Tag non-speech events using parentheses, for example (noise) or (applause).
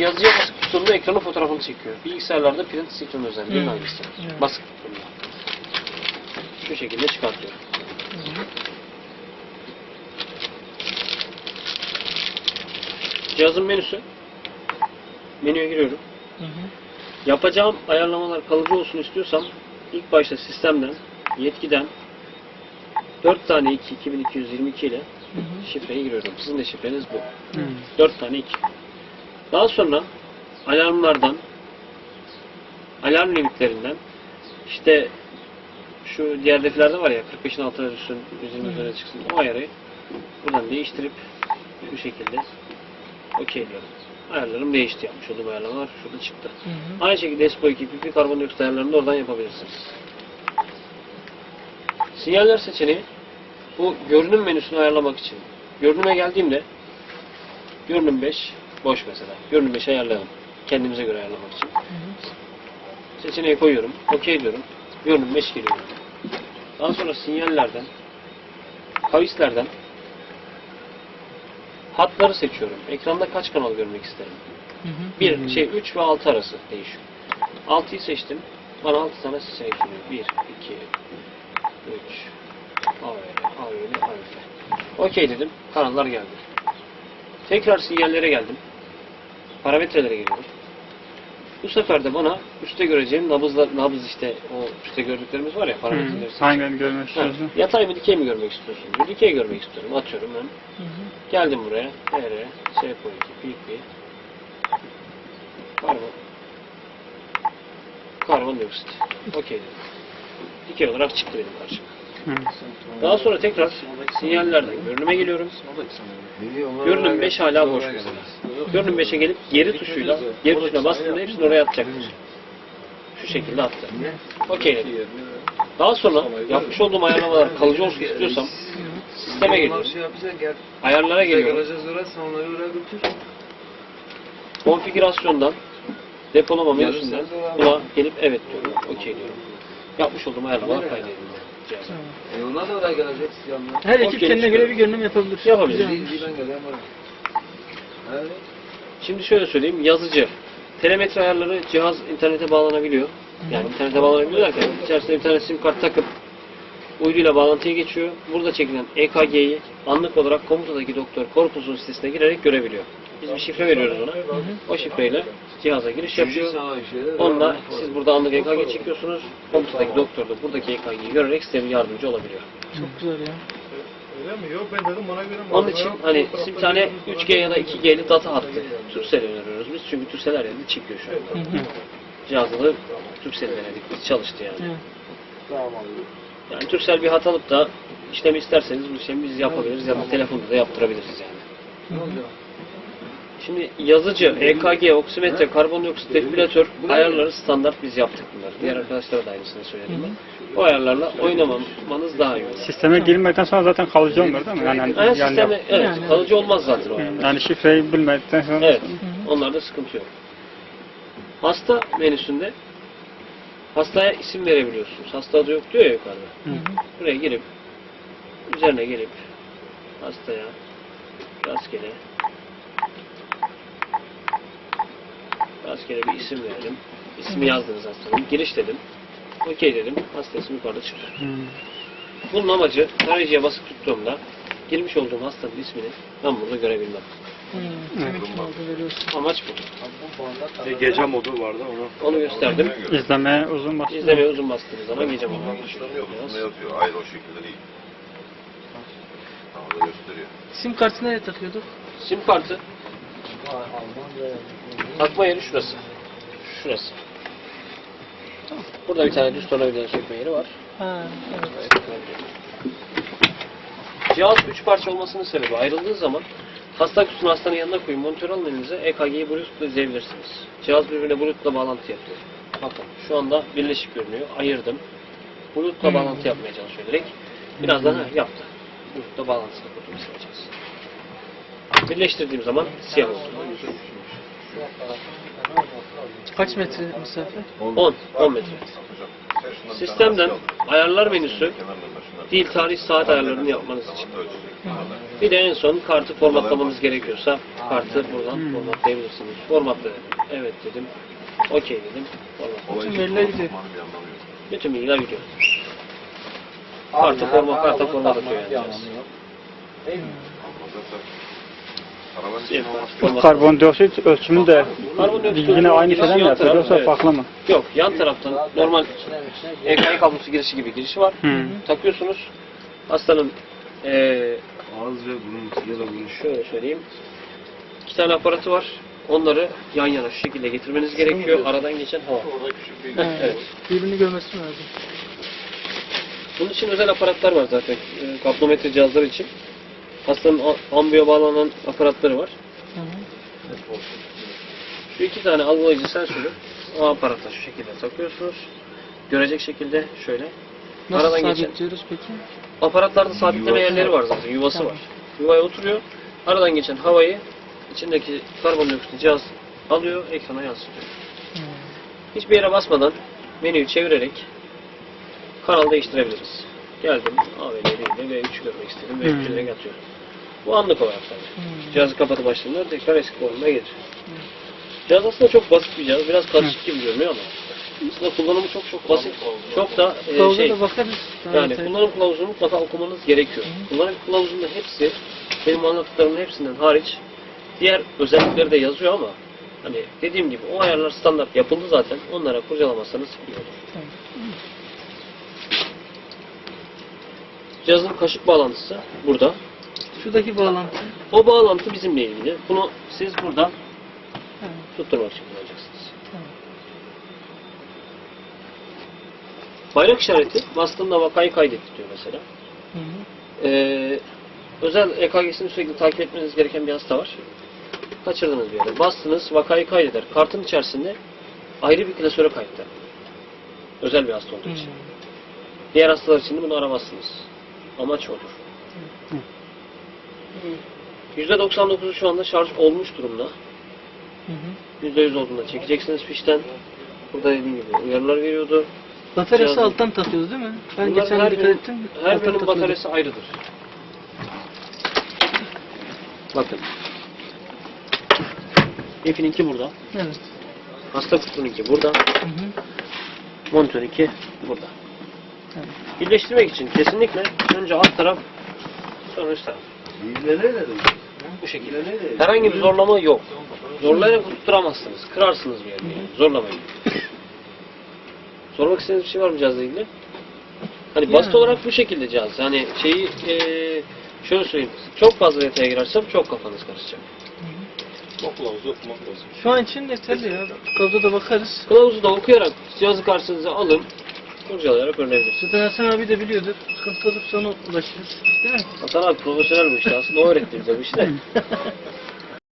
yazıya basık tuttuğumda ekranın fotoğrafını çekiyor. Bilgisayarlarda print screen özelliği Hı. hangisi? Evet. Basık tuttuğumda. Şu şekilde çıkartıyor. Cihazın menüsü. Menüye giriyorum. Hı hı. Yapacağım ayarlamalar kalıcı olsun istiyorsam ilk başta sistemden, yetkiden 4 tane 2, 2222 ile Hı hı. şifreyi giriyorum. Sizin de şifreniz bu. Hı. 4 tane 2. Daha sonra alarmlardan, alarm limitlerinden işte şu diğer defilerde var ya 45'in altına düşsün, 120 Hı. üzerine çıksın o ayarı buradan değiştirip şu şekilde okey diyorum. Ayarlarım değişti yapmış olduğum ayarlamalar şurada çıktı. Hı hı. Aynı şekilde ESPO 2 PP karbondioksit ayarlarını da oradan yapabilirsiniz. Sinyaller seçeneği bu görünüm menüsünü ayarlamak için. Görünüme geldiğimde görünüm 5 boş mesela. Görünüm 5 ayarlayalım. Kendimize göre ayarlamak için. Hı hı. Seçeneği koyuyorum. OK diyorum. Görünüm 5 geliyor. Daha sonra sinyallerden kavislerden hatları seçiyorum. Ekranda kaç kanal görmek isterim? Hı hı. Bir şey 3 ve 6 arası değişiyor. 6'yı seçtim. Bana 6 tane seçenek sunuyor. 1, 2, 3, A öyle, A öyle, A öyle. Okey dedim. Kanallar geldi. Tekrar sinyallere geldim. Parametrelere geliyorum. Bu sefer de bana üstte göreceğim nabızlar, nabız işte o üstte gördüklerimiz var ya parametreleri. Hı. Hangilerini görmek istiyorsun? yatay mı dikey mi görmek istiyorsun? Bir dikey görmek istiyorum. Atıyorum ben. Hı hı. Geldim buraya. Nereye? Şey koy iki. PP. Karbon. Karbondioksit. Okey dedim. Dikey olarak çıktı benim karşıma. Daha sonra tekrar sinyallerden görünüme geliyorum. Görünüm 5 hala boş. Görünüm 5'e gelip geri tuşuyla, geri tuşuna bastığımda hepsini oraya atacaktır. Şu şekilde attı. Okey dedim. Daha sonra yapmış olduğum ayarlamalar kalıcı olsun istiyorsam sisteme geliyorum. Ayarlara geliyorum. konfigürasyondan depolama menüsünden buna gelip evet diyorum. Okey diyorum. Yapmış olduğum ayarlamalar kaydedildi. Tamam. E ona da oraya gelecek yanına. Her ekip kendine göre bir görünüm yapabilir. Yapabilir. Ben geleyim. Evet. Şimdi şöyle söyleyeyim. Yazıcı. Telemetre ayarları cihaz internete bağlanabiliyor. Yani internete bağlanabiliyor derken içerisine bir tane sim kart takıp uyduyla bağlantıya geçiyor. Burada çekilen EKG'yi anlık olarak komutadaki doktor korpusun sitesine girerek görebiliyor. Biz bir şifre veriyoruz ona. O şifreyle cihaza giriş yapıyor. Onunla siz burada anlık EKG çekiyorsunuz. Komutadaki doktor da buradaki EKG'yi görerek size yardımcı olabiliyor. Çok güzel ya. Öyle mi? Yok ben dedim ona göre? Onun için hani bir tane 3G ya da 2G'li data hattı Turkcell öneriyoruz biz. Çünkü Turkcell her yerde çekiyor şu an. Cihazda da Turkcell denedik. Biz çalıştı yani. Evet. Yani Turkcell bir hat alıp da işlemi isterseniz bu işlemi biz yapabiliriz ya da telefonda da yaptırabiliriz yani. Hı hı. Şimdi yazıcı, EKG, oksimetre, karbondioksit, defibrilatör ayarları standart biz yaptık bunları. Diğer arkadaşlara da aynısını söyledim ben. Bu ayarlarla oynamamanız daha iyi olur. Sisteme girmekten sonra zaten kalıcı olmuyor değil mi? Yani, Yani yani, sistemi, evet, Yani. kalıcı olmaz zaten o ayarlar. yani şifreyi bilmedikten sonra Evet, onlarda sıkıntı yok. Hasta menüsünde hastaya isim verebiliyorsunuz. Hasta adı yok diyor ya yukarıda. Hı hı. Buraya girip üzerine gelip hastaya rastgele rastgele bir isim verelim. İsmi yazdınız hastanın. Giriş dedim. Okey dedim. Hasta ismi yukarıda çıkıyor. Hı. Bunun amacı tarayıcıya basıp tuttuğumda girmiş olduğum hastanın ismini ben burada görebilmem. Veriyorsun. Amaç bu. Gece modu vardı onu. Onu gösterdim. İzlemeye uzun bastı. İzlemeye uzun bastığınız zaman gece modu. Ne yazıyor? Hayır o şekilde değil. Orada gösteriyor. Sim kartı nereye takıyorduk? Sim kartı takma yeri şurası. Şurası. Burada bir tane düz tornavida sökme yeri var. Ha, evet. Cihaz üç parça olmasının sebebi ayrıldığı zaman hasta kutusunu hastanın yanına koyun, monitör alın elinize, EKG'yi Bluetooth'la izleyebilirsiniz. Cihaz birbirine Bluetooth'la bağlantı yapıyor. Bakın şu anda birleşik görünüyor. Ayırdım. Bluetooth'la Hmm. bağlantı yapmaya çalışıyor direkt. Birazdan yaptı. Bluetooth'la bağlantısını kurdum sileceğiz. Birleştirdiğim zaman siyah oldu. Kaç metre mesafe? 10, 10 metre. Sistemden ayarlar menüsü dil, tarih, saat ayarlarını yapmanız için. Bir de en son kartı formatlamanız gerekiyorsa kartı buradan Hmm. formatlayabilirsiniz. Formatla dedim. Evet dedim. Okey dedim. Formatla. Olay Bütün veriler gidiyor. Bütün bilgiler gidiyor. Kartı format, karta format atıyor yani. Format- Karbondioksit ölçümü de yine aynı şeyden mi yapıyor yoksa evet. farklı mı? Yok, yan taraftan normal EKG kablosu girişi gibi girişi var. Hı. Takıyorsunuz. Hastanın eee Ağız ve burun ya da burun. şöyle söyleyeyim. İki tane aparatı var. Onları yan yana şu şekilde getirmeniz gerekiyor. Aradan geçen hava. Orada küçük bir Evet. Birbirini görmesi lazım. Bunun için özel aparatlar var zaten. E, kapnometre cihazları için. Hastanın a- ambiyo bağlanan aparatları var. Hı hı. Şu iki tane algılayıcı sensörü o aparata şu şekilde takıyorsunuz. Görecek şekilde şöyle. Nasıl Aradan geçen- sabitliyoruz peki? Aparatlarda sabitleme yerleri var zaten. Yuvası Tamam. var. Yuvaya oturuyor. Aradan geçen havayı içindeki karbondioksit cihaz alıyor, ekrana yansıtıyor. Hı. Hiçbir yere basmadan menüyü çevirerek kanal değiştirebiliriz. Geldim AVL değil de V3 görmek istedim. V3'ü Hmm. atıyorum. Bu anlık olarak tabii. Hmm. Cihazı kapatıp açtığımda tekrar eski konumuna gelir. Cihaz aslında çok basit bir cihaz. Biraz karışık gibi görünüyor ama aslında kullanımı çok çok basit. Çok da e, şey da bakarız. Daha yani kullanım kılavuzunu mutlaka okumanız gerekiyor. Kullanım kılavuzunda hepsi benim anlattıklarımın hepsinden hariç diğer özellikleri de yazıyor ama hani dediğim gibi o ayarlar standart yapıldı zaten. Onlara kurcalamazsanız iyi olur. Tamam. Cihazın kaşık bağlantısı burada. Şuradaki bağlantı. O bağlantı bizimle ilgili. Bunu siz buradan Ha, tutturmak için kullanacaksınız. tamam. Bayrak işareti bastığında vakayı kaydet diyor mesela. Hı hı. Ee, özel EKG'sini sürekli takip etmeniz gereken bir hasta var. Kaçırdınız bir yere. Bastınız, vakayı kaydeder. Kartın içerisinde ayrı bir klasöre kayıtlar. Özel bir hasta olduğu için. Hı. Diğer hastalar için de bunu aramazsınız. Amaç odur. %99'u şu anda şarj olmuş durumda. Hı hı. %100 olduğunda çekeceksiniz fişten. Burada dediğim gibi uyarılar veriyordu. Bataryası Cihazın- alttan takıyoruz değil mi? Ben Bunların geçen her dikkat ettim. Her birinin bataryası ayrıdır. Bakın. Efininki burada. Evet. Hasta kutununki burada. Hı hı. Monitörünki burada. Evet. Birleştirmek için kesinlikle önce alt taraf sonra üst taraf. Bu şekilde. Herhangi bir zorlama yok. Zorlayarak tutturamazsınız. Kırarsınız bir yerde. yani. Zorlamayın. Sormak istediğiniz bir şey var mı cihazla ilgili? Hani basit olarak bu şekilde cihaz. Hani şeyi eee şöyle söyleyeyim. Çok fazla detaya girersem çok kafanız karışacak. Şu an için yeterli ya. Kılavuza da bakarız. Kılavuzu da okuyarak cihazı karşınıza alın. Kurcalayarak öğrenebilirsiniz. Zaten Hasan abi de biliyordur. Sıkıntı olursa ona ulaşırız. Değil mi? Hasan abi profesyonel bu işte. Aslında o öğretti bize bu işi de. (laughs)